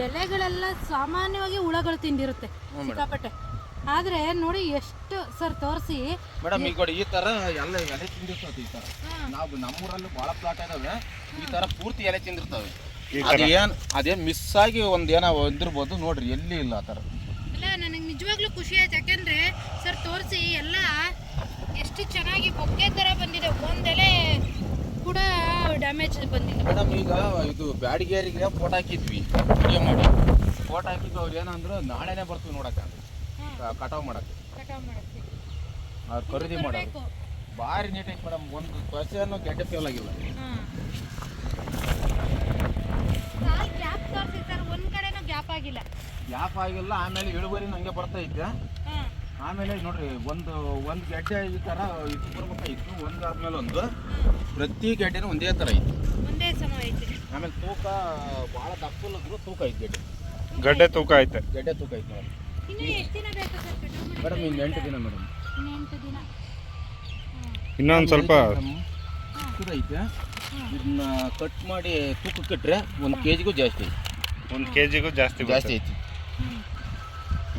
ಎಲೆಗಳೆಲ್ಲ ಸಾಮಾನ್ಯವಾಗಿ ಹುಳಗಳು ತಿಂದಿರುತ್ತೆ ಸಿಕ್ಕಾಪಟ್ಟೆ. ಆದ್ರೆ ನೋಡಿ ಎಷ್ಟು ಸರ್ ತೋರಿಸಿ. ಮೇಡಮ್ ಈಗ ಈ ತರ ಎಲ್ಲ ಎಲೆ ತಿಂದಿರ್ತದೆ ಈ ತರ. ನಾವು ನಮ್ಮೂರಲ್ಲಿ ಬಹಳ ಪ್ಲಾಟ್ ಇದಾವೆ. ಈ ತರ ಪೂರ್ತಿ ಎಲೆ ತಿಂದಿರ್ತವೆ. ಅದೇನ್ ಅದೇನ್ ಮಿಸ್ ಆಗಿ ಒಂದ್ ಏನೋ ಇದ್ದಿರ್ಬೋದು ನೋಡ್ರಿ ಎಲ್ಲಿ ಇಲ್ಲ ಆ ತರ. ಇಲ್ಲ ನನಗೆ ನಿಜವಾಗ್ಲೂ ಖುಷಿ ಆಯ್ತು. ಯಾಕೆಂದ್ರೆ ಸರ್ ತೋರಿಸಿ ಎಲ್ಲ ಎಷ್ಟು ಚೆನ್ನಾಗಿ ಬೊಕ್ಕೆ ತರ ಬಂದಿದೆ. ಒಂದೆಲೆ ಕೂಡ ಡ್ಯಾಮೇಜ್ ಬಂದಿದೆ. ಮೇಡಮ್ ಈಗ ಇದು ಬ್ಯಾಡಿಗೇರಿಗೆ ಫೋಟೋ ಹಾಕಿದ್ವಿ ವಿಡಿಯೋ ಮಾಡಿ. ಫೋಟೋ ಹಾಕಿದ್ವಿ ಅವ್ರು ಏನಂದ್ರು ನಾಳೆನೇ ಬರ್ತೀವಿ ನೋಡಕ್ಕೆ ಕಟಾವ್ ಮಾಡಕ್ಕೆ. ಅವ್ರು ಖರೀದಿ ಮಾಡೋದು. ಭಾರಿ ನೀಟಾಗಿ ಮೇಡಮ್ ಒಂದು ಪರ್ಸೆಯನ್ನು ಗೆಡ್ಡೆ ಫೇಲ್ ಆಗಿಲ್ಲ. ಗ್ಯಾಪ್ ಆಗಿಲ್ಲ. ಗ್ಯಾಪ್ ಆಗಿಲ್ಲ ಆಮೇಲೆ ಇಳುವರಿ ನಂಗೆ ಬರ್ತಾ ಇದ್ದೆ. ಆಮೇಲೆ ನೋಡ್ರಿ ಒಂದು ಒಂದು ಗೆಡ್ಡೆ ಈ ಥರ ಇದು ಬರ್ಬೇಕಾಗಿತ್ತು ಒಂದು ಆದ್ಮೇಲೆ ಒಂದು. ಪ್ರತಿ ಗೆಡ್ಡೆನೂ ಒಂದೇ ಥರ ಐತಿ ಒಂದೇ ಸಮ ಐತೆ. ಆಮೇಲೆ ತೂಕ ಭಾಳ ದಪ್ಪಲ್ಲದ್ರು ತೂಕ ಐತೆ ಗೆಡ್ಡೆ. ಗಡ್ಡೆ ತೂಕ ಐತೆ. ಗಡ್ಡೆ ತೂಕ ಐತೆ ಮೇಡಮ್ ಇನ್ನು ಎಷ್ಟು ದಿನ ಬೇಕು ಸರ್ ಕಟಾವ್ ಮಾಡಕ್ಕೆ? ಮೇಡಮ್ ಇನ್ನು ಎಂಟು ದಿನ ಮೇಡಮ್. ಇನ್ನು ಎಂಟು ದಿನ. ಇನ್ನೊಂದು ಸ್ವಲ್ಪ ಐತೆ. ಇದನ್ನ ಕಟ್ ಮಾಡಿ ತೂಕಕ್ಕೆ ಇಟ್ಟರೆ ಒಂದು ಕೆ ಜಿಗೂ ಜಾಸ್ತಿ ಐತಿ. ಒಂದು ಕೆ ಜಿಗೂ ಜಾಸ್ತಿ ಜಾಸ್ತಿ. ಐತಿ.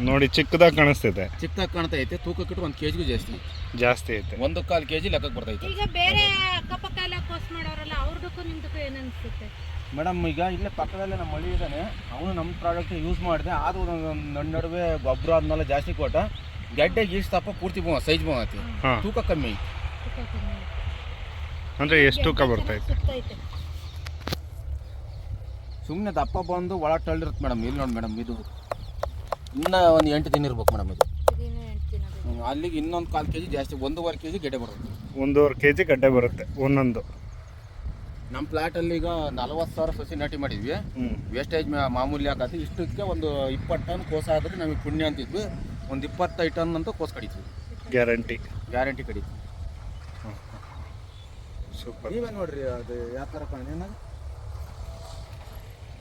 ನೋಡಿ ಚಿಕ್ಕದಾಗಿ ಕಾಣಿಸ್ತೈತೆ ಚಿಕ್ಕದಾಗ ಕಾಣ್ತಾ ಐತೆ ತೂಕಕ್ಕೆ ಇಟ್ರೆ ಒಂದು ಕೆಜಿಗೂ ಜಾಸ್ತಿ. ಜಾಸ್ತಿ ಐತೆ. ಒಂದು ಕಾಲು ಕೆ ಜಿ ಲೆಕ್ಕಕ್ಕೆ ಬರ್ತೈತೆ ಈಗ ಬೇರೆ ಅಕ್ಕಪಕ್ಕ ಎಲ್ಲ ಕೋರ್ಸ್ ಮಾಡೋರಲ್ಲ ಅವ್ರದಕ್ಕೂ ನಿಮ್ದಕ್ಕೂ ಏನನ್ಸುತ್ತೆ? ಅನ್ಸುತ್ತೆ ಮೇಡಮ್ ಈಗ ಇಲ್ಲೇ ಪಕ್ಕದಲ್ಲೇ ನಮ್ಮ ಮಳಿ ಇದ್ದಾನೆ ಅವನು ನಮ್ಮ ಪ್ರಾಡಕ್ಟ್ ಯೂಸ್ ಮಾಡಿದೆ. ಆದರೂ ನನ್ನ ನಡುವೆ ಗೊಬ್ಬರ ಅದನ್ನೆಲ್ಲ ಜಾಸ್ತಿ ಕೊಟ್ಟ. ಗಡ್ಡೆ ಇಷ್ಟು ತಪ್ಪ ಪೂರ್ತಿ ಬೋ ಸೈಜ್ ಬಂಗತಿ ಹಾಂ. ತೂಕ ಕಮ್ಮಿ ಐತಿ. ಐತೆ. ಅಂದರೆ ಎಷ್ಟು ತೂಕ ಬರ್ತೈತೆ ಸುಮ್ಮನೆ ದಪ್ಪ ಬಂದು ಒಳ ತಳ್ಳಿರುತ್ತೆ ಮೇಡಮ್. ಇಲ್ಲಿ ನೋಡಿ ಮೇಡಮ್ ಇದು ಇನ್ನೂ ಒಂದು ಎಂಟು ದಿನ ಇರ್ಬೇಕು ಮೇಡಮ್ ಇದು. ಹ್ಮ್, ಅಲ್ಲಿಗೆ ಇನ್ನೊಂದು ಕಾಲು ಕೆ ಜಿ ಜಾಸ್ತಿ ಒಂದೂವರೆ ಕೆ ಜಿ ಗೆಡ್ಡೆ ಬರುತ್ತೆ. ಒಂದೂವರೆ ಕೆ ಜಿ ಗಡ್ಡೆ ಬರುತ್ತೆ ಒಂದೊಂದು. ನಮ್ಮ ಪ್ಲಾಟಲ್ಲಿ ಈಗ ನಲವತ್ತು ಸಾವಿರ ಸಸಿ ನಾಟಿ ಮಾಡಿದ್ವಿ. ಹ್ಞೂ ವೇಸ್ಟೇಜ್ ಮಾಮೂಲಿ ಆಗತ್ತೆ. ಇಷ್ಟಕ್ಕೆ ಒಂದು ಇಪ್ಪತ್ತು ಟನ್ ಕೋಸ ಆದರೆ ನಮಗೆ ಪುಣ್ಯ ಅಂತಿದ್ವಿ. ಒಂದು ಇಪ್ಪತ್ತೈದು ಟನ್ ಅಂತ ಕೋಸ್ ಕಡಿತೀವಿ. ಗ್ಯಾರಂಟಿ. ಗ್ಯಾರಂಟಿ ಕಡಿತೀವಿ ಸೂಪರ್. ನೀವೇ ನೋಡ್ರಿ ಅದು ಯಾವ ಥರ ಕಾಣಿ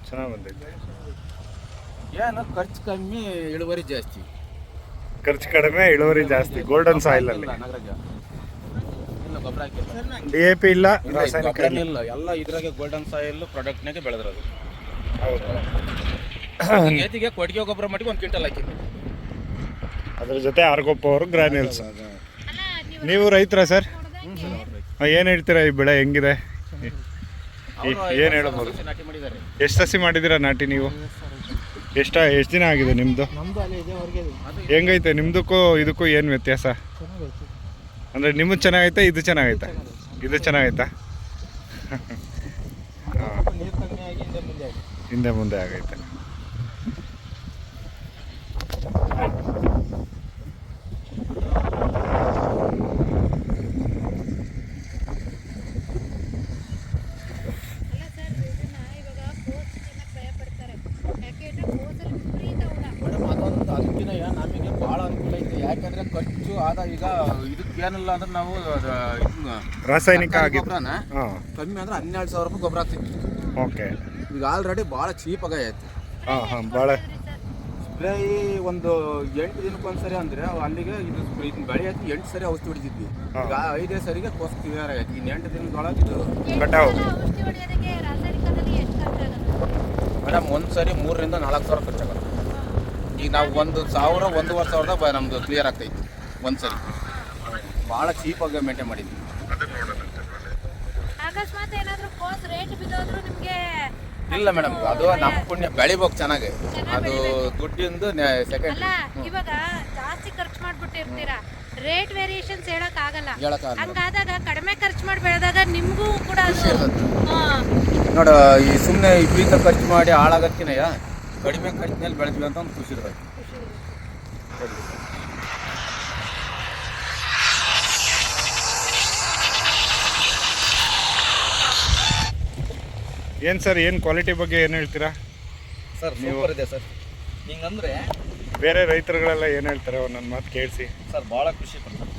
ಚೆನ್ನಾಗಿ ಬಂದೈತೆ. ಏನು ಖರ್ಚು ಕಮ್ಮಿ ಇಳುವರಿ ಜಾಸ್ತಿ. ಖರ್ಚು ಕಡಿಮೆ ಇಳುವರಿ ಜಾಸ್ತಿ ಗೋಲ್ಡನ್ ಸಾಯಿಲ್ ಅಲ್ಲಿ. ಇಲ್ಲ, ನಾಗರಾಜ. ಇಲ್ಲ ಗೊಬ್ಬರ ಹಾಕಿಲ್ಲ. ಡಿ ಎ ಪಿ ಇಲ್ಲ ರಾಸಾಯನಿಕ ಇಲ್ಲ. ಇಲ್ಲ. ಎಲ್ಲ ಇದ್ರಾಗೆ ಗೋಲ್ಡನ್ ಸಾಯಿಲ್ ಪ್ರಾಡಕ್ಟ್ನಾಗೆ ಬೆಳೆದ್ರದು. ಹೌದು. ಏತಿಗೆ ಕೊಟ್ಟಿಗೆ ಗೊಬ್ಬರ ಮಟ್ಟಿಗೆ ಒಂದು ಕ್ವಿಂಟಲ್ ಹಾಕಿ. ಅದ್ರ ಜೊತೆ ಆರ್ಗೊಪ್ಪ ಅವರು ಗ್ರಾನ್ಯೂಲ್ಸ್. ನೀವು ರೈತರ ಸರ್? ಏನು ಹೇಳ್ತೀರಾ ಈ ಬೆಳೆ ಹೆಂಗಿದೆ? ಏನು ಹೇಳ್ಬೋದು? ನಾಟಿ ಮಾಡಿದ್ದಾರೆ? ಎಷ್ಟು ಸಸಿ ಮಾಡಿದ್ದೀರಾ ನಾಟಿ ನೀವು? ಎಷ್ಟ ಎಷ್ಟು ದಿನ ಆಗಿದೆ ನಿಮ್ಮದು ಅಲ್ಲಿ ಹೆಂಗೈತೆ? ನಿಮ್ದಕ್ಕೂ ಇದಕ್ಕೂ ಏನು ವ್ಯತ್ಯಾಸ? ಅಂದ್ರೆ ಅಂದರೆ ನಿಮ್ಮದು ಚೆನ್ನಾಗೈತೆ ಇದು ಚೆನ್ನಾಗೈತೆ? ಇದು ಚೆನ್ನಾಗೈತಾ? ನೀರು ಕಮ್ಮಿ ಹಿಂದೆ ಮುಂದೆ ಆಗಿ. ಹಿಂದೆ ಮುಂದೆ ಆಗೈತೆ ಅಲ್ಲ ಸರ್ ಇದನ್ನ ಇವಾಗ ಕೋಸ್ ತಿನ್ನಕ್ ಭಯ ಪಡ್ತಾರೆ ಯಾಕೆ ಅಂದ್ರೆ ಕೋಸಲ್ಲಿ ವಿಪರೀತ ಹುಳ ಮೇಡಮ್ ಅದೊಂದು ನಮಗೆ ಭಾಳ ಅನುಕೂಲ ಐತೆ. ಯಾಕಂದ್ರೆ ಖರ್ಚು ಆದ ಈಗ ಇದಕ್ಕೆ ಏನಿಲ್ಲ ಅಂದ್ರೆ ನಾವು ರಾಸಾಯನಿಕ ಗೊಬ್ಬರನ ಕಮ್ಮಿ ಅಂದ್ರೆ ಹನ್ನೆರಡು ಸಾವಿರ ರೂಪಾಯಿ ಗೊಬ್ಬರ ಆಗ್ತಿತ್ತು ಓಕೆ. ಈಗ ಆಲ್ರೆಡಿ ಭಾಳ ಚೀಪ್ ಆಗೈತೆ. ಹಾಂ ಹಾಂ ಭಾಳ. ಸ್ಪ್ರೇ ಒಂದು ಎಂಟು ದಿನಕ್ಕೆ ಒಂದ್ಸರಿ ಅಂದ್ರೆ ಅಲ್ಲಿಗೆ ಇದು ಇದನ್ನ ಬೆಳೆ ಹತ್ತಿ ಎಂಟು ಸರಿ ಔಷಧಿ ಹೊಡಿತಿದ್ವಿ. ಈಗ ಐದೇ ಸರಿಗೆ ಕೋಸ್ ಕ್ಲಿಯರ್ ಆಗೈತಿ. ಇನ್ನು ಎಂಟು ದಿನದೊಳಗೆ ಇದು ಕಟಾವು. ಮೇಡಮ್ ಒಂದು ಸರಿ ಮೂರರಿಂದ ನಾಲ್ಕು ಸಾವಿರ ಖರ್ಚಾಗುತ್ತೆ. ಈಗ ನಾವು ಒಂದು ಸಾವಿರ ಒಂದೂವರೆ ಸಾವಿರದ ಬ- ನಮ್ದು ಕ್ಲಿಯರ್ ಆಗ್ತೈತಿ ಒಂದು ಸರಿ. ಭಾಳ ಚೀಪಾಗಿ ಮೇಂಟೈನ್ ಮಾಡಿದ್ವಿ. ಅಕಸ್ಮಾತ್ ಏನಾದ್ರೂ ಕೋಸ್ ರೇಟ್ ಬಿದ್ದೋದ್ರು ನಿಮ್ಗೆ ಇಲ್ಲ ಮೇಡಮ್ ಅದು ನಮ್ಮ ಪುಣ್ಯ ಬೆಳಿಬೇಕು ಚೆನ್ನಾಗಿ. ಅದು ದುಡ್ಡಿಂದು ಸೆಕೆಂಡ್ ಅಲ್ಲ ಇವಾಗ ಜಾಸ್ತಿ ಖರ್ಚು ಮಾಡ್ಬಿಟ್ಟಿರ್ತೀರಾ? ರೇಟ್ ವೇರಿಯೇಷನ್ಸ್ ಹೇಳಕ್ ಆಗಲ್ಲ. ಹೇಳಕ್ಕಾಗಲ್ಲ ಹಂಗಾದಾಗ ಕಡಿಮೆ ಖರ್ಚು ಮಾಡಿ ಬೆಳೆದಾಗ ನಿಮ್ಗೂ ಕೂಡ ಖುಷಿ ಹಾ, ನೋಡ ಈ ಸುಮ್ಮನೆ ಬೀಜ ಖರ್ಚು ಮಾಡಿ ಹಾಳಾಗಕ್ಕಿನಯ್ಯ ಕಡಿಮೆ ಖರ್ಚಿನಲ್ಲಿ ಬೆಳೆದ್ವಿ ಅಂತ ಒಂದು ಖುಷಿ ಇರ್ತದೆ ಏನು ಸರ್ ಏನು ಕ್ವಾಲಿಟಿ ಬಗ್ಗೆ ಏನು ಹೇಳ್ತೀರಾ? ಸರ್ ಸೂಪರ್ ಇದೆ ಸರ್. ಹಿಂಗಂದ್ರೆ ಬೇರೆ ರೈತರುಗಳೆಲ್ಲ ಏನು ಹೇಳ್ತಾರೆ? ನನ್ನ ಮಾತು ಕೇಳಿಸಿ. ಸರ್ ಭಾಳ ಖುಷಿ ಪಡ್ತಾರೆ.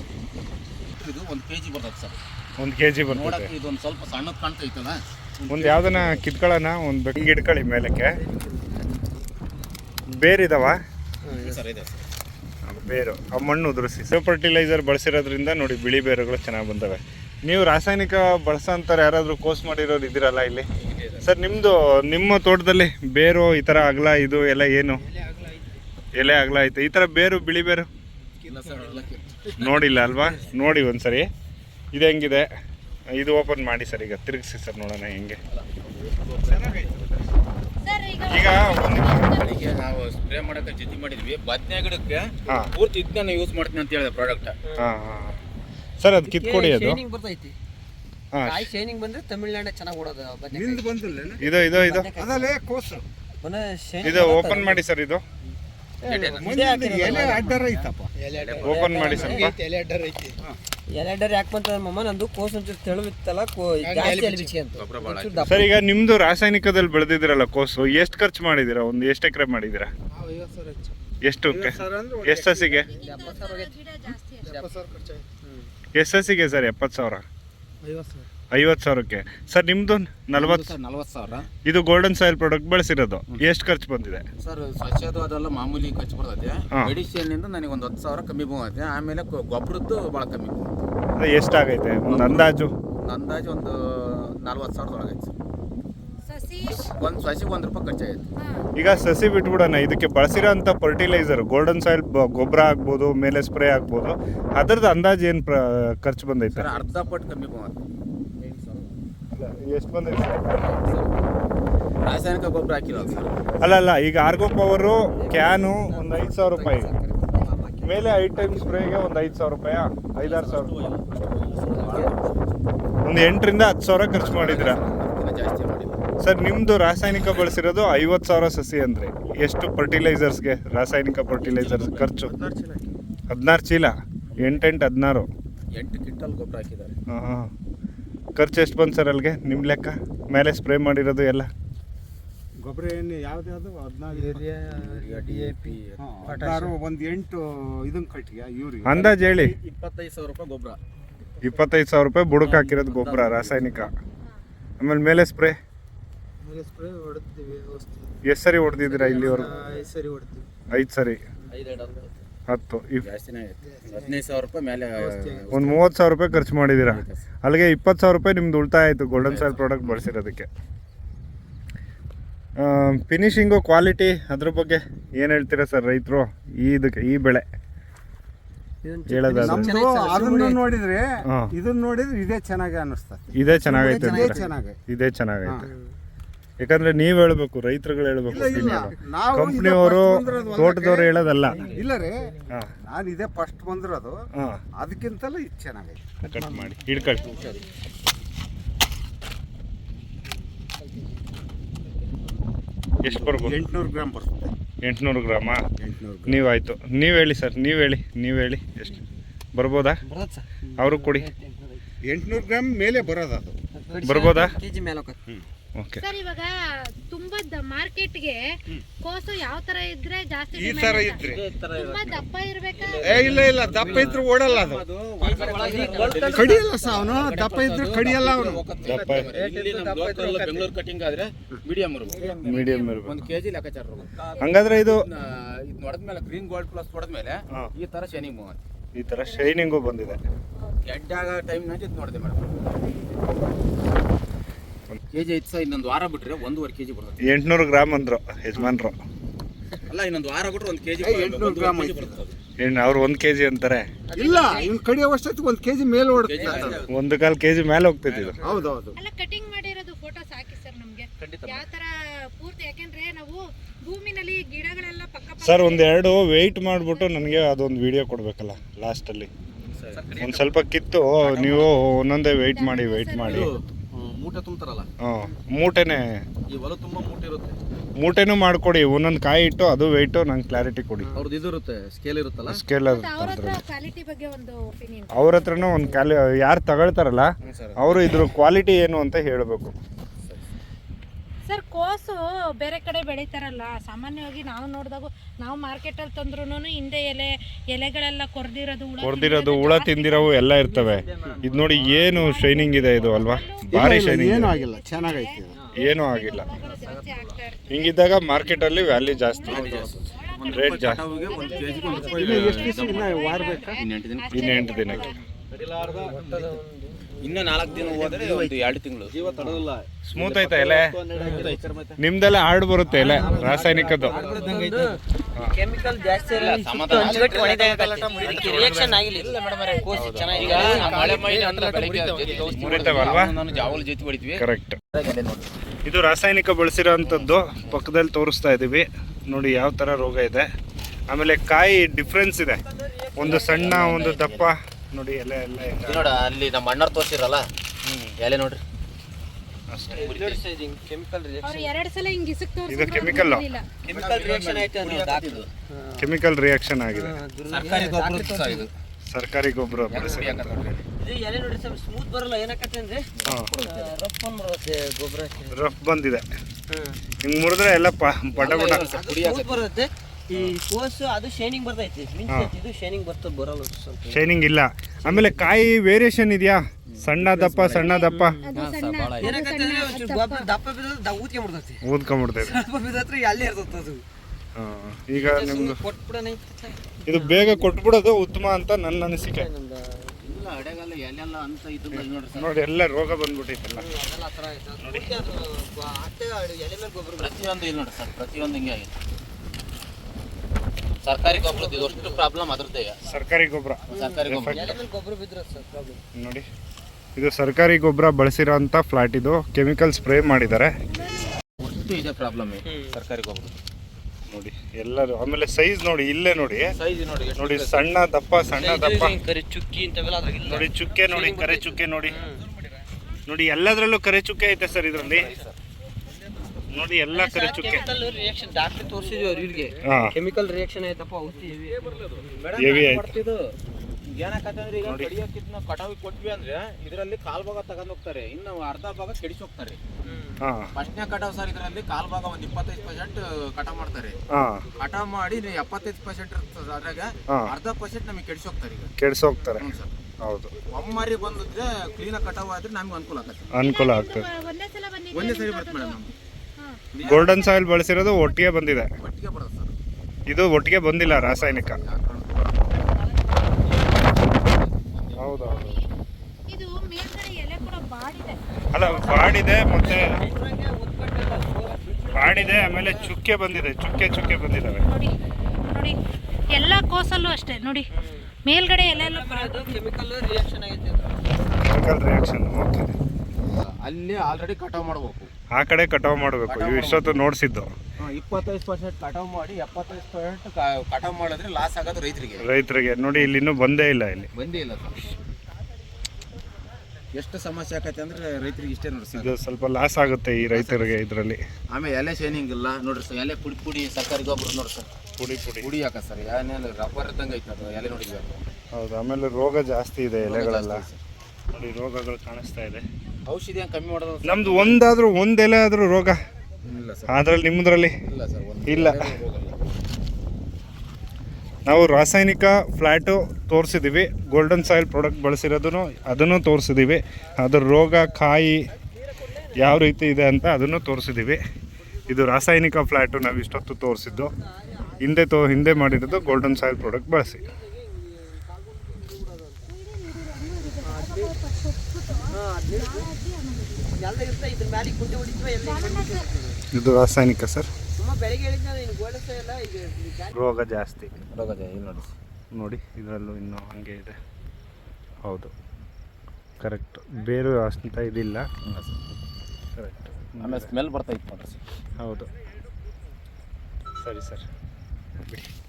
ಇದು ಒಂದು ಕೆ ಜಿ ಬರ್ತದೆ ಸರ್. ಒಂದು ಕೆ ಜಿ ನೋಡಕ್ಕೆ ಇದೊಂದು ಸ್ವಲ್ಪ ಸಣ್ಣದು ಕಾಣ್ತೈತಲ್ಲ? ಒಂದು ಯಾವ್ದನ್ನ ಕಿತ್ಕೊಳ್ಳೋಣ ಒಂದು ಹಿಂಗೆ ಇಟ್ಕೊಳ್ಳಿ ಮೇಲಕ್ಕೆ. ಬೇರಿದಾವ? ಬೇರು. ಆ ಮಣ್ಣು ಉದುರಿಸಿ. ಫರ್ಟಿಲೈಸರ್ ಬಳಸಿರೋದ್ರಿಂದ ನೋಡಿ ಬಿಳಿ ಬೇರುಗಳು ಚೆನ್ನಾಗಿ ಬಂದವೆ. ನೀವು ರಾಸಾಯನಿಕ ಬಳಸೋಂಥವ್ರು ಯಾರಾದರೂ ಕೋರ್ಸ್ ಮಾಡಿರೋರು ಇದ್ದೀರಲ್ಲ ಇಲ್ಲಿ? ಸರ್. ನಿಮ್ಮದು ನಿಮ್ಮ ತೋಟದಲ್ಲಿ ಬೇರು ಈ ಥರ ಅಗಲ ಇದು ಎಲ್ಲ ಏನು? ಎಲೆ ಅಗಲ ಐತೆ. ಈ ಥರ ಬೇರು ಬಿಳಿ ಬೇರು? ನೋಡಿಲ್ಲ ಅಲ್ವಾ? ನೋಡಿ ಒಂದ್ಸರಿ. ಇದು ಹೆಂಗಿದೆ? ಇದು ಓಪನ್ ಮಾಡಿ ಸರ್ ಈಗ. ತಿರುಗಿಸಿ ಸರ್ ನೋಡೋಣ ಹೆಂಗೆ. ಈಗ ಬೆಳಿಗ್ಗೆ ನಾವು ಸ್ಪ್ರೇ ಮಾಡಕ್ಕೆ ಜಿದ್ದಿ ಮಾಡಿದ್ವಿ. ಬದ್ನೆ ಗಿಡಕ್ಕೆ ಹಾಂ. ಪೂರ್ತಿ ಇದನ್ನ ಯೂಸ್ ಮಾಡ್ತೀನಿ ಅಂತ ಹೇಳಿದೆ ಪ್ರಾಡಕ್ಟ್ ಹಾಂ ಹಾಂ. ಸರ್ ಅದು ಕಿತ್ಕೊಡಿ ಅದು. ಶೈನಿಂಗ್ ಬರ್ತೈತಿ. ಹಾಂ. ಕಾಯಿ ಶೈನಿಂಗ್ ಬಂದ್ರೆ ತಮಿಳ್ನಾಡ ಚೆನ್ನಾಗಿ ಓಡೋದು ಬಂದಿಲ್ಲ ಇದು ಇದು ಇದು. ಅದಲ್ಲೇ ಕೋಸು. ಇದು ಓಪನ್ ಮಾಡಿ ಸರ್ ಇದು. ಮುಂದೆ. ಎಲೆ ಅಡ್ಡರ ಐತಪ್ಪ. ಓಪನ್ ಮಾಡಿ ಸರ್. ಎಲೆ ಅಡ್ಡರ ಐತಿ. ಎಲೆ ಡರಿ ಯಾಕೆ ಬಂತಂದ್ರೆ ಮಮ್ಮ ನಂದು ಕೋಸು ಒಂಚೂರು ತೆಳುವಿತ್ತಲ್ಲ ಕೋ ಜಾಸ್ತಿ ಎಲೆ ಬಿಚ್ಚಿ ಅಂತ. ಗೊಬ್ಬರ ಒಂಚೂರು ದಪ್ಪ. ಸರ್ ಈಗ ನಿಮ್ದು ರಾಸಾಯನಿಕದಲ್ಲಿ ಬೆಳೆದಿದ್ರಲ್ಲ ಕೋಸು ಎಷ್ಟು ಖರ್ಚು ಮಾಡಿದ್ದೀರಾ? ಒಂದು ಎಷ್ಟು ಎಕರೆ ಮಾಡಿದ್ದೀರಾ? ನಾವು ಐವತ್ತು ಸಾವಿರ ಹೆಚ್ಚು. ಎಷ್ಟು ಎಷ್ಟು ಸಸಿಗೆ ಎಪ್ಪತ್ತು ಸಾವಿರ ಹೋಗೈತಿ. ಜಾಸ್ತಿ ಅಲ್ಲ. ಎಪ್ಪತ್ತು ಸಾವಿರ ಖರ್ಚಾಯ್ತು. ಎಷ್ಟು ಸಸಿಗೆ ಸರ್ ಎಪ್ಪತ್ತು ಸಾವಿರ? ಐವತ್ತು ಸಾವಿರ. ಐವತ್ತು ಸಾವಿರಕ್ಕೆ. ಸರ್ ನಿಮ್ದು ನಲ್ವತ್ತು ನಲ್ವತ್ತು ಸಾವಿರ. ಇದು ಗೋಲ್ಡನ್ ಸಾಯಿಲ್ ಪ್ರಾಡಕ್ಟ್ ಬಳಸಿರೋದು. ಎಷ್ಟು ಖರ್ಚು ಬಂದಿದೆ? ಸರ್ ಸ್ವಚ್ಛದು ಅದೆಲ್ಲ ಮಾಮೂಲಿ ಖರ್ಚು ಬರ್ತೈತೆ. ಮೆಡಿಸಿನ್ ಇಂದ ನನಗೆ ಒಂದು ಹತ್ತು ಸಾವಿರ ಕಮ್ಮಿ ಬಂದೈತೆ. ಆಮೇಲೆ ಗೊಬ್ಬರದ್ದು ಭಾಳ ಕಮ್ಮಿ. ಬಂದೈತೆ ಎಷ್ಟು ಆಗೈತೆ? ಒಂದು ಅಂದಾಜು? ಒಂದು ಅಂದಾಜು ಒಂದು ನಲ್ವತ್ತು ಸಾವಿರದೊಳಗೈತೆ ಸಸಿ? ಒಂದು ಸಸಿ ಒಂದು ರೂಪಾಯಿ ಖರ್ಚಾಗೈತೆ. ಈಗ ಸಸಿ ಬಿಟ್ಬಿಡೋಣ. ಇದಕ್ಕೆ ಬಳಸಿರೋಂಥ ಫರ್ಟಿಲೈಸರ್ ಗೋಲ್ಡನ್ ಸಾಯಿಲ್ ಗೊಬ್ಬರ ಆಗ್ಬೋದು ಮೇಲೆ ಸ್ಪ್ರೇ ಆಗ್ಬೋದು. ಅದ್ರದ್ದು ಅಂದಾಜು ಏನು ಪ್ರ ಖರ್ಚು ಬಂದೈತೆ? ಅರ್ಧ ಪಟ್ಟು ಕಮ್ಮಿ ಬಂದೈತೆ. ಎಷ್ಟು ಬಂದಿದೆ ರಾಸಾಯನಿಕ ಗೊಬ್ಬರ ಹಾಕಿರೋದು ಸರ್? ಅಲ್ಲ ಅಲ್ಲ ಈಗ ಆರ್ಗೋ ಪವರು ಕ್ಯಾನು ಒಂದು ಐದು ಸಾವಿರ ರೂಪಾಯಿ. ಮೇಲೆ ಐದು ಟೈಮ್ ಸ್ಪ್ರೇಗೆ ಒಂದು ಐದು ಸಾವಿರ ರೂಪಾಯ? ಐದಾರು ಸಾವಿರ ಒಂದು ಎಂಟರಿಂದ ಹತ್ತು ಸಾವಿರ ಖರ್ಚು ಮಾಡಿದ್ರ. ಜಾಸ್ತಿ ಮಾಡಿಲ್ಲ ಸರ್ ನಿಮ್ಮದು ರಾಸಾಯನಿಕ ಬಳಸಿರೋದು ಐವತ್ತು ಸಾವಿರ ಸಸಿ ಅಂದರೆ ಎಷ್ಟು ಫರ್ಟಿಲೈಸರ್ಸ್ಗೆ ರಾಸಾಯನಿಕ ಫರ್ಟಿಲೈಸರ್ಸ್ ಖರ್ಚು? ಹದಿನಾರು ಚೀಲ. ಎಂಟೆಂಟು ಹದಿನಾರು. ಎಂಟು ಕಿಂಟಲ್ ಗೊಬ್ಬರ ಹಾಕಿದ್ದಾರೆ. ಹಾಂ ಹಾಂ. ಖರ್ಚು ಎಷ್ಟು ಬಂತು ಸರ್ ಅಲ್ಲಿಗೆ? ನಿಮ್ಮ ಲೆಕ್ಕ? ಮೇಲೆ ಸ್ಪ್ರೇ ಮಾಡಿರೋದು ಎಲ್ಲ? ಗೊಬ್ಬರ ಏನು ಯಾವ್ದು ಯಾವ್ದು? ಹದಿನಾಲ್ಕು ಡಿ ಎ ಪಿ ಹದಿನಾರು ಒಂದು ಎಂಟು ಇದನ್ನ ಕಟ್ಟಿಗೆ ಯೂರಿ ಅಂದಾಜು ಹೇಳಿ. ಇಪ್ಪತ್ತೈದು ಸಾವಿರ ರೂಪಾಯಿ ಗೊಬ್ಬರ. ಇಪ್ಪತ್ತೈದು ಸಾವಿರ ರೂಪಾಯಿ ಬುಡಕ್ಕೆ ಹಾಕಿರೋದು ಗೊಬ್ಬರ ರಾಸಾಯನಿಕ. ಆಮೇಲೆ ಮೇಲೆ ಸ್ಪ್ರೇ? ಮೇಲೆ ಸ್ಪ್ರೇ ಎಷ್ಟು ಸರಿ ಹೊಡೆದಿದ್ದೀರಾ ಇಲ್ಲಿವರೆಗೂ? ಐದು ಸರಿ ಹೊಡ್ತೀವಿ. ಐದು ಸರಿ. ಐದು ಹತ್ತು. ಜಾಸ್ತಿನೇ ಆಗೈತೆ ಹದಿನೈದು ಸಾವಿರ ರೂಪಾಯಿ ಮೇಲೆ ಒಂದು ಮೂವತ್ತು ಸಾವಿರ ರೂಪಾಯಿ ಖರ್ಚು ಮಾಡಿದ್ದೀರಾ ಅಲ್ಲಿಗೆ ಇಪ್ಪತ್ತು ಸಾವಿರ ರೂಪಾಯಿ ನಿಮ್ದು ಉಳಿತಾಯ ಆಯಿತು ಗೋಲ್ಡನ್ ಸಾಯಿಲ್ ಪ್ರಾಡಕ್ಟ್ ಬಳಸಿರೋದಕ್ಕೆ ಫಿನಿಶಿಂಗು ಕ್ವಾಲಿಟಿ ಅದ್ರ ಬಗ್ಗೆ ಏನು ಹೇಳ್ತೀರಾ ಸರ್ ರೈತರು? ಈ ಇದಕ್ಕೆ ಈ ಬೆಳೆ. ಹೇಳೋದಾದ್ರೆ. ನಮ್ದು ಅದನ್ನ ನೋಡಿದ್ರೆ ಇದನ್ನ ನೋಡಿದ್ರೆ ಇದೇ ಚೆನ್ನಾಗಿ ಅನಿಸ್ತದೆ ಇದೇ ಚೆನ್ನಾಗೈತೆ ಇದೇ ಚೆನ್ನಾಗಿ ಇದೇ ಚೆನ್ನಾಗೈತೆ. ಯಾಕಂದ್ರೆ ನೀವು ಹೇಳ್ಬೇಕು ರೈತರುಗಳು ಹೇಳ್ಬೇಕು. ನಾವು ಕಂಪ್ನಿಯವರು ತೋಟದವರು ತೋಟದವ್ರು ಹೇಳೋದಲ್ಲ. ಇಲ್ಲ ರೀ. ಹಾಂ. ನಾನು ಇದೇ ಫಸ್ಟ್ ಬಂದಿರೋದು ಹಾಂ. ಅದಕ್ಕಿಂತಲೂ ಇದು ಚೆನ್ನಾಗೈತೆ. ಕಟ್ ಮಾಡಿ ಹಿಡ್ಕೊಳ್ಳಿ ಎಷ್ಟು ಬರ್ಬೋದು? ಎಂಟ್ನೂರು ಗ್ರಾಮ್ ಬರ್ತದೆ. ಎಂಟುನೂರು ಗ್ರಾಮಾ? ಎಂಟುನೂರು ನೀವು ಆಯಿತು ನೀವು ಹೇಳಿ ಸರ್ ನೀವು ಹೇಳಿ ನೀವು ಹೇಳಿ. ಎಷ್ಟು? ಬರ್ಬೋದಾ? ಅವ್ರಿಗೆ ಸರ್. ಅವರು ಕೊಡಿ. ಎಂಟುನೂರು ಗ್ರಾಮ್ ಮೇಲೆ ಬರೋದು ಅದು. ಬರ್ಬೋದಾ? ಕೆ ಜಿ ಮೇಲೆ ಹೋಗತ್ತೆ. ಸರ್ ಇವಾಗ ತುಂಬಾ ಮಾರ್ಕೆಟ್ಗೆ ಕೋಸು ಯಾವ ತರ ಇದ್ರೆ ಜಾಸ್ತಿ ಈ ತರ? ಇದ್ರೆ. ತುಂಬಾ ದಪ್ಪ ಇರ್ಬೇಕಾ? ಏ ಇಲ್ಲ ಇಲ್ಲ ದಪ್ಪ ಇದ್ರು ಓಡಲ್ಲ ಅದು. ಕಡಿಯಲ್ಲ ಸಹ ಅವನು ದಪ್ಪ ಇದ್ರೆ ಕಡಿಯಲ್ಲ ಅವನು. ದಪ್ಪ ಬೆಂಗಳೂರು ಕಟಿಂಗ್ ಆದ್ರೆ ಮೀಡಿಯಂ ಇರ್ಬೇಕು ಮೀಡಿಯಂ ಇರ್ಬೇಕು ಒಂದು ಕೆಜಿ ಲೆಕ್ಕಾಚಾರ. ಹಂಗಾದ್ರೆ ಇದು ಇದು ನೋಡಿದ್ಮೇಲೆ ಗ್ರೀನ್ ಗೋಲ್ಡ್ ಪ್ಲಸ್ ಹೊಡೆದ್ಮೇಲೆ ಹಾ. ಈ ತರ ಶೈನಿಂಗ್ ಮೂವ್ ಈ ತರ ಶೈನಿಂಗು ಬಂದಿದೆ. ಗೆಡ್ಡಾಗ ಟೈಮ್ ಟೈಮ್ನಾಗ ಇದು ನೋಡಿದೆ ಮೇಡಮ್ ಕೆ ಜಿ ಸರ್ ಇನ್ನೊಂದು ವಾರ ಬಿಟ್ರೆ ಒಂದೂವರೆ ಕೆಜಿ ಬರ್ತದೆ. ಎಂಟುನೂರು ಗ್ರಾಮ್ ಅಂದರು ಯಜಮಾನ್ರು. ಅಲ್ಲ ಇನ್ನೊಂದು ವಾರ ಬಿಟ್ರೆ ಒಂದು ಕೆಜಿ ಎಂಟ್ನೂರು ಗ್ರಾಮ್ ಐತೆ. ಏನು ಅವ್ರು ಒಂದು ಕೆ ಜಿ ಅಂತಾರೆ? ಇಲ್ಲ ಇವ್ನು ಕಡಿಯೋ ಅಷ್ಟೊತ್ತಿಗೆ ಒಂದು ಕೆಜಿ ಮೇಲೆ ಓಡುತ್ತೆ ಒಂದು ಕಾಲು ಕೆ ಜಿ ಮೇಲೆ ಹೋಗ್ತೈತಿ ಇದು. ಹೌದು ಅಲ್ಲ ಕಟಿಂಗ್ ಮಾಡಿರೋದು ಫೋಟೋಸ್ ಹಾಕಿ ಸರ್ ನಮಗೆ. ಯಾವ ತರ ಪೂರ್ತಿ ಯಾಕೆಂದ್ರೆ ನಾವು ಭೂಮಿನಲ್ಲಿ ಗಿಡಗಳೆಲ್ಲ ಪಕ್ಕ ಪಕ್ಕ ಸರ್ ಒಂದೆರಡು ವೆಯ್ಟ್ ಮಾಡಿಬಿಟ್ಟು ನನಗೆ ಅದೊಂದು ವಿಡಿಯೋ ಕೊಡಬೇಕಲ್ಲ ಲಾಸ್ಟಲ್ಲಿ ಒಂದು ಸ್ವಲ್ಪ ಕಿತ್ತು ನೀವು ಒಂದೊಂದೇ ವೆಯ್ಟ್ ಮಾಡಿ ವೆಯ್ಟ್ ಮಾಡಿ. ಮೂಟೆ ತುಂಬ್ತಾರಲ್ಲ? ಹಾಂ ಮೂಟೆನೇ. ಈ ಹೊಲ ತುಂಬಾ ಮೂಟೆ ಇರುತ್ತೆ. ಮೂಟೆನೂ ಮಾಡಿಕೊಡಿ ಒಂದೊಂದು ಕಾಯಿ ಇಟ್ಟು ಅದು ವೆಯ್ಟು ನಂಗೆ ಕ್ಲಾರಿಟಿ ಕೊಡಿ. ಅವ್ರದ್ದು ಇದು ಇರುತ್ತೆ ಸ್ಕೇಲ್ ಇರುತ್ತಲ್ಲ? ಸ್ಕೇಲ್ ಮತ್ತೆ ಅವ್ರ ಹತ್ರ ಕ್ವಾಲಿಟಿ ಬಗ್ಗೆ ಒಂದು ಒಪಿನಿಯನ್ ಅವ್ರ ಹತ್ರನೂ ಒಂದು ಕ್ಯಾಲಿ ಯಾರು ತಗೊಳ್ತಾರಲ್ಲ ಅವರು ಇದ್ರ ಕ್ವಾಲಿಟಿ ಏನು ಅಂತ ಹೇಳಬೇಕು. ಸರ್ ಕೋಸು ಬೇರೆ ಕಡೆ ಬೆಳೀತಾರಲ್ಲ ಸಾಮಾನ್ಯವಾಗಿ ನಾವು ನೋಡಿದಾಗ ನಾವು ಮಾರ್ಕೆಟಲ್ಲಿ ತಂದ್ರೂ ಹಿಂದೆ ಎಲೆ ಎಲೆಗಳೆಲ್ಲ ಕೊರ್ದಿರೋದು ಕೊರ್ದಿರೋದು ಹುಳ ತಿಂದಿರೋವು ಎಲ್ಲ ಇರ್ತವೆ. ಇದು ನೋಡಿ ಏನು ಶೈನಿಂಗ್ ಇದೆ ಇದು ಅಲ್ವಾ? ಭಾರಿ ಏನೂ ಏನು ಆಗಿಲ್ಲ ಚೆನ್ನಾಗೈತೆ ಇದು. ಏನೂ ಆಗಿಲ್ಲ. ಹಿಂಗಿದ್ದಾಗ ಮಾರ್ಕೆಟಲ್ಲಿ ವ್ಯಾಲ್ಯೂ ಜಾಸ್ತಿ. ರೇಟ್ ಜಾಸ್ತಿ. ಇನ್ನೆಂಟು ದಿನಕ್ಕೆ. ಇನ್ನು ನಾಲ್ಕು ದಿನ ಹೋದ್ರೆ ಒಂದು ಎರಡು ತಿಂಗಳು. ಜೀವ ತಡವಿಲ್ಲ ಸ್ಮೂತ್ ಐತೆ ಎಲೆ. ನಿಮ್ದೆಲ್ಲ ಹಾರ್ಡ್ ಬರುತ್ತೆ ಎಲೆ ರಾಸಾಯನಿಕದ್ದು. ಕೆಮಿಕಲ್ ಜಾಸ್ತಿ ಇಲ್ಲ, ಸಮಾಧಾನ ರಿಯಾಕ್ಷನ್ ಆಗಿಲ್ಲ. ಕೋಸು ಚೆನ್ನಾಗಿ ಈಗ ಮಳೆ ಮಳೆ ಅಂದ್ರೆ ಬೆಳಿಗ್ಗೆ ಜೊತೆಗೆ ಔಷಧಿ ಮುರಿತಾವಲ್ವಾ? ನಾನು ಜಾವಲ್ ಜೊತೆ ಹೊಡಿತೀವಿ. ಕರೆಕ್ಟ್. ಇದು ರಾಸಾಯನಿಕ ಬಳಸಿರೋಂಥದ್ದು. ಪಕ್ಕದಲ್ಲಿ ತೋರಿಸ್ತಾ ಇದ್ದೀವಿ ನೋಡಿ ಯಾವ ಥರ ರೋಗ ಇದೆ. ಆಮೇಲೆ ಕಾಯಿ ಡಿಫ್ರೆನ್ಸ್ ಇದೆ. ಒಂದು ಸಣ್ಣ ಒಂದು ದಪ್ಪ. ನೋಡಿ ಎಲ್ಲ ಎಲ್ಲ ಹೆಂಗ ನೋಡ ಅಲ್ಲಿ ನಮ್ಮ ಅಣ್ಣರ್ ತೋರಿಸಿರಲ್ಲ ಎಲೆ ನೋಡ್ರಿ. ಕೆಮಿಕಲ್ ಅವ್ರು ಎರಡು ಸಲ ಹಿಂಗ್ ಇಸಕ್ ಇದು chemical. Chemical reaction chemical reaction ಆಗಿದೆ. ಸರ್ಕಾರಿ ಗೊಬ್ಬರ ಸಹ ಇದು. ಸರ್ಕಾರಿ ಗೊಬ್ಬರ ಬಳಸಿರೋಂಥ ಇದು ಎಲೆ ನೋಡಿ ಸ್ವಲ್ಪ ಸ್ಮೂತ್ ಬರಲ್ಲ ಏನಕ್ಕತ್ತೆ ಅಂದ್ರೆ? ರಫ್ ಅನ್ ಗೊಬ್ಬರ ರಫ್ ಬಂದಿದೆ. ಹಿಂಗ್ ಮುರಿದ್ರೆ ಎಲ್ಲ ಪ ಪಟ ಪಟ ಸ್ಮೂತ್ ಬರುತ್ತೆ. ಈ ಕೋಸ್ ಅದು ಶೈನಿಂಗ್ ಬರ್ತೈತಿ. ಮಿಂಚ್ ಇದು ಶೈನಿಂಗ್ ಬರ್ತದೆ ಬರಲ್ಲ ಸ್ವಲ್ಪ. ಶೈನಿಂಗ್ ಇಲ್ಲ. ಆಮೇಲೆ ಕಾಯಿ ವೇರಿಯೇಷನ್ ಇದೆಯಾ? ಸಣ್ಣ ದಪ್ಪ ಸಣ್ಣ ದಪ್ಪ? ಒಂಚೂರು ಗೊಬ್ಬರ ದಪ್ಪ. ಬಿದ್ದದ್ರೆ ಊದ್ಕೊಂಡ್ಬಿಡ್ತೈತಿ. ಊದ್ಕೊಂಬಿಡ್ತೈತೆ ಸ್ವಲ್ಪ ಬಿದ್ದತ್ರ ಅಲ್ಲೇ ಇರ್ತೈತೆ ಅದು. ಈಗ ನಿಮ್ದು ಕೊಟ್ಬಿಡೋಣ ಇದು ಬೇಗ ಕೊಟ್ಬಿಡೋದು ಉತ್ತಮ ಅಂತ ನನ್ನ ಅನಿಸಿಕೆ. ನಮ್ದು ಇಲ್ಲ ಅಡೆಗಾಲ ಎಲೆಲ್ಲ ಅಂತ ಇದು ನೋಡ್ರಿ ಸರ್. ನೋಡಿ ಎಲ್ಲ ರೋಗ ಬಂದ್ಬಿಟ್ಟಿತ್ತಲ್ಲ. ಪ್ರತಿಯೊಂದು ಇಲ್ಲಿ ನೋಡಿ ಸರ್ ಪ್ರತಿಯೊಂದು ಹಿಂಗೆ ಆಗಿದೆ. ಸರ್ಕಾರಿ ಗೊಬ್ಬರದ್ದು ಇದು ಅಷ್ಟು ಪ್ರಾಬ್ಲಮ್ ಅದ್ರದ್ದೇ ಸರ್ಕಾರಿ ಗೊಬ್ಬರ. ಸರ್ಕಾರಿ ಗೊಬ್ಬರ. ಗೊಬ್ಬರ ಬಿದ್ರೆ ಸರ್ ಪ್ರಾಬ್ಲಮ್ ನೋಡಿ. ಇದು ಸರ್ಕಾರಿ ಗೊಬ್ಬರ ಬಳಸಿರೋಂಥ ಫ್ಲಾಟ್ ಇದು. ಕೆಮಿಕಲ್ ಸ್ಪ್ರೇ ಮಾಡಿದ್ದಾರೆ. ಅಷ್ಟು ಇದೆ ಪ್ರಾಬ್ಲಮ್ ಸರ್ಕಾರಿ ಗೊಬ್ಬರ. ನೋಡಿ ಎಲ್ಲರೂ ಆಮೇಲೆ ಸೈಜ್ ನೋಡಿ ಇಲ್ಲೇ ನೋಡಿ. ಸೈಜ್ ನೋಡಿ ನೋಡಿ ಸಣ್ಣ ದಪ್ಪ ಸಣ್ಣ ದಪ್ಪ. ಕರೆ ಚುಕ್ಕಿ ಇಂಥವೆಲ್ಲ ನೋಡಿ ಚುಕ್ಕೆ ನೋಡಿ ಕರೆ ಚುಕ್ಕೆ ನೋಡಿ. ನೋಡಿ ಎಲ್ಲದರಲ್ಲೂ ಕರೆ ಚುಕ್ಕೆ ಐತೆ ಸರ್ ಇದರಲ್ಲಿ. ನೋಡಿ ಎಲ್ಲ ಕರೆ ಚುಕ್ಕೆ. ಕೆಮಿಕಲ್ ರಿಯಾಕ್ಷನ್ ಡಾಕ್ಟರ್ ತೋರಿಸಿದ್ವಿ ಅವ್ರು ಇವ್ರಿಗೆ ಕೆಮಿಕಲ್ ರಿಯಾಕ್ಷನ್ ಆಯ್ತಪ್ಪ ಔಷಧಿ ಹೆವಿ ಆಯ್ತು. ಮಾಡ್ತಿದ್ದು ಏನಕ್ಕಂತಂದ್ರೆ ಈಗ ಕಡಿಯೋಕಿದ್ನ ಕಟಾವಿ ಕೊಟ್ವಿ ಅಂದ್ರೆ ಇದರಲ್ಲಿ ಕಾಲ್ ಭಾಗ ತಗೊಂಡ್ ಹೋಗ್ತಾರೆ. ಇನ್ನು ಅರ್ಧ ಭಾಗ ಕೆಡಿಸಿ ಹೋಗ್ತಾರೆ. ಹಾ. ಫಸ್ಟ್ನೇ ಕಟಾವ್ ಸರ್ ಇದರಲ್ಲಿ ಕಾಲ್ ಭಾಗ ಒಂದ್ ಇಪ್ಪತ್ತೈದು ಪರ್ಸೆಂಟ್ ಕಟಾವ್ ಮಾಡ್ತಾರೆ. ಹಾ. ಕಟಾವ್ ಮಾಡಿ ನೀವು ಎಪ್ಪತ್ತೈದು ಪರ್ಸೆಂಟ್ ಇರ್ತದೆ ಅದ್ರಾಗ ಅರ್ಧ ಪರ್ಸೆಂಟ್ ನಮಗೆ ಕೆಡಿಸಿ ಹೋಗ್ತಾರೆ ಈಗ. ಕೆಡಿಸಿ ಹೋಗ್ತಾರೆ. ಸರ್. ಹೌದು. ಒಮ್ಮಾರಿ ಬಂದಿದ್ರೆ ಕ್ಲೀನ್ ಕಟಾವ್ ಆದ್ರೆ ನಮ್ಗೆ ಅನುಕೂಲ ಆಗುತ್ತೆ. ಅನುಕೂಲ ಆಗ್ತದೆ. ಒಂದೇ ಸಲ ಬಂದಿದ್ದು ಒಂದೇ ಸರಿ ಬರುತ್ತೆ ಮೇಡಮ್. ನಮ್ಗೆ ಗೋಲ್ಡನ್ ಸಾಯಿಲ್ ಬಳಸಿರೋದು ಒಟ್ಟಿಗೆ ಬಂದಿದೆ. ಒಟ್ಟಿಗೆ ಸರ್. ಇದು ಒಟ್ಟಿಗೆ ಬಂದಿಲ್ಲ ರಾಸಾಯನಿಕ. ಹೌದೌದು ಇದು ಮೇಲ್ಗಡೆ ಎಲೆ ಕೂಡ ಬಾಡಿದೆ. ಅಲ್ಲ ಬಾಡಿದೆ ಮತ್ತೆ ಬಾಡಿದೆ ಆಮೇಲೆ ಚುಕ್ಕೆ ಬಂದಿದೆ ಚುಕ್ಕೆ ಚುಕ್ಕೆ ಬಂದಿದ್ದಾವೆ ನೋಡಿ ನೋಡಿ ಎಲ್ಲ ಕೋಸಲ್ಲೂ ಅಷ್ಟೇ ನೋಡಿ ಮೇಲ್ಗಡೆ ಎಲೆ ಎಲ್ಲ ಕೆಮಿಕಲ್ ರಿಯಾಕ್ಷನ್ ಆಗೈತೆ ಕೆಮಿಕಲ್ ರಿಯಾಕ್ಷನ್ ಓಕೆ ಅಲ್ಲಿ ಆಲ್ರೆಡಿ ಕಟಾವ್ ಮಾಡ್ಬೇಕು. ಆ ಕಡೆ ಕಟಾವು ಮಾಡಬೇಕು. ಇವು ಇಷ್ಟೊತ್ತು ನೋಡಿಸಿದ್ದು. ಇಪ್ಪತ್ತೈದು ಪರ್ಸೆಂಟ್ ಕಟಾವು ಮಾಡಿ ಎಪ್ಪತ್ತೈದು ಪರ್ಸೆಂಟ್ ಕಟಾವು ಮಾಡಿದ್ರೆ ಲಾಸ್ ಆಗೋದು ರೈತರಿಗೆ. ರೈತರಿಗೆ. ನೋಡಿ ಇಲ್ಲಿ ಇನ್ನೂ ಬಂದೇ ಇಲ್ಲ ಇಲ್ಲಿ. ಬಂದೇ ಇಲ್ಲ ಎಷ್ಟು ಸಮಸ್ಯೆ ಆಗತ್ತೆ ಅಂದ್ರೆ ರೈತರಿಗೆ ಇಷ್ಟೇ ನೋಡಿ ಸರ್. ಇದು ಸ್ವಲ್ಪ ಲಾಸ್ ಆಗುತ್ತೆ ಈ ರೈತರಿಗೆ ಇದರಲ್ಲಿ. ಆಮೇಲೆ ಎಲೆ ಶೈನಿಂಗ್ ಇಲ್ಲ. ನೋಡ್ರಿ ಸರ್ ಎಲೆ ಪುಡಿ ಪುಡಿ ಸರ್ಕಾರಿ ಗೊಬ್ಬರ ನೋಡ್ರಿ ಸರ್. ಪುಡಿ ಪುಡಿ. ಪುಡಿ ಹಾಕ ಸರ್. ಏನೇನು ರಬ್ಬರ್ ಇದ್ದಂಗೆ ಐತೆ ಅದು ಎಲೆ ನೋಡಿದ್ವಿ ಹೌದು ಆಮೇಲೆ ರೋಗ ಜಾಸ್ತಿ ಇದೆ ಎಲೆಗಳೆಲ್ಲ. ನೋಡಿ ರೋಗಗಳು ಕಾಣಿಸ್ತಾ ಇದೆ. ಔಷಧಿ ಕಮ್ಮಿ ಮಾಡೋದು ನಮ್ದು ಒಂದಾದ್ರೂ ಒಂದೆಲೆ ಆದ್ರೂ ರೋಗ. ಇಲ್ಲ ಸರ್. ಅದ್ರಲ್ಲಿ ನಿಮ್ಮದ್ರಲ್ಲಿ ಇಲ್ಲ ಸರ್ ಒಂದು ಇಲ್ಲ. ನಾವು ರಾಸಾಯನಿಕ ಫ್ಲ್ಯಾಟು ತೋರಿಸಿದ್ದೀವಿ ಗೋಲ್ಡನ್ ಸಾಯಿಲ್ ಪ್ರಾಡಕ್ಟ್ ಬಳಸಿರೋದನ್ನು ಅದನ್ನು ತೋರಿಸಿದ್ದೀವಿ ಅದ್ರ ರೋಗ ಕಾಯಿ ಯಾವ ರೀತಿ ಇದೆ ಅಂತ ಅದನ್ನು ತೋರಿಸಿದ್ದೀವಿ ಇದು ರಾಸಾಯನಿಕ ಫ್ಲ್ಯಾಟು ನಾವು ಇಷ್ಟೊತ್ತು ತೋರಿಸಿದ್ದು. ಹಿಂದೆ ತೋ ಹಿಂದೆ ಮಾಡಿರೋದು ಗೋಲ್ಡನ್ ಸಾಯಿಲ್ ಪ್ರಾಡಕ್ಟ್ ಬಳಸಿ ಎಲ್ಲ ಇರ್ತಾ ಇದ್ರ ಮ್ಯಾಲೆ ಕುಂಟೆ ಹೊಡಿತೀವ ಎಲ್ಲ ಇದು ರಾಸಾಯನಿಕ ಸರ್? ರೋಗ ಜಾಸ್ತಿ. ರೋಗ ಜಾಸ್ತಿ ನೋಡಿ. ನೋಡಿ ಇದರಲ್ಲೂ ಇನ್ನೂ ಹಾಗೆ ಇದೆ. ಹೌದು. ಕರೆಕ್ಟ್ ಬೇರೆ ಅಷ್ಟಂತ ಇದಿಲ್ಲ. ಕರೆಕ್ಟ್ ಆಮೇಲೆ ಸ್ಮೆಲ್ ಬರ್ತಾ ಇತ್ತು ಸರ್. ಹೌದು. ಸರಿ ಸರ್. ಬಿಡಿ.